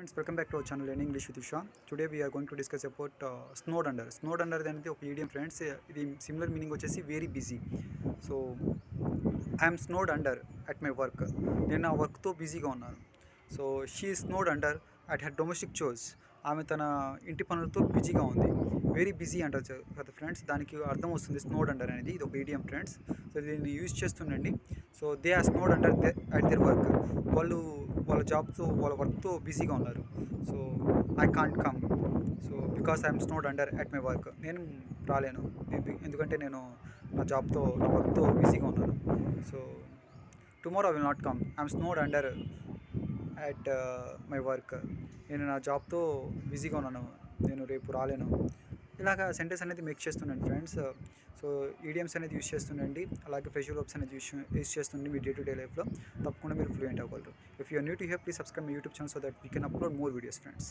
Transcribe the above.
Friends welcome back to our channel learning English with Usha today we're going to discuss about snowed under snowed under అనేది ఒక idiom friends uh, ఇది similar meaning వచ్చేసి very busy so I'm snowed under at my work నేను నా వర్క్తో బిజీగా ఉన్నాను. So she snowed under at her domestic chores ఆమె తన ఇంటి పనులతో బిజీగా ఉంది. వెరీ బిజీ అంటారు కదా ఫ్రెండ్స్ దానికి అర్థం వస్తుంది స్నోడ్ అండర్ అనేది. ఇది ఒక ఈడియం ఫ్రెండ్స్ సో దీన్ని use చేస్తుండండి. So they are snowed under at their work వాళ్ళు వాళ్ళ జాబ్తో వాళ్ళ వర్క్తో బిజీగా ఉన్నారు. So I can't come. So because I'm snowed under at my work. నేను రాలేను. ఎందుకంటే నేను నా జాబ్తో నా వర్క్తో బిజీగా ఉన్నాను. So tomorrow I will not come. I'm snowed under at my work. నేను నా జాబ్తో బిజీగా ఉన్నాను. నేను రేపు రాలేను. ఇలాగ సెంటెన్స్ అనేది మేక్ చేస్తుండండి ఫ్రెండ్స్ సో ఈడియమ్స్ అనేది యూస్ చేస్తుండండి. అలాగే ఫ్రెషర్ వర్బ్స్ అనేది యూస్ యూస్ చేస్తుండండి మీ డే టు డే లైఫ్లో తప్పకుండా మీరు fluent అవ్వగలరు. If you new to here please subscribe my YouTube channel so that we can upload more videos friends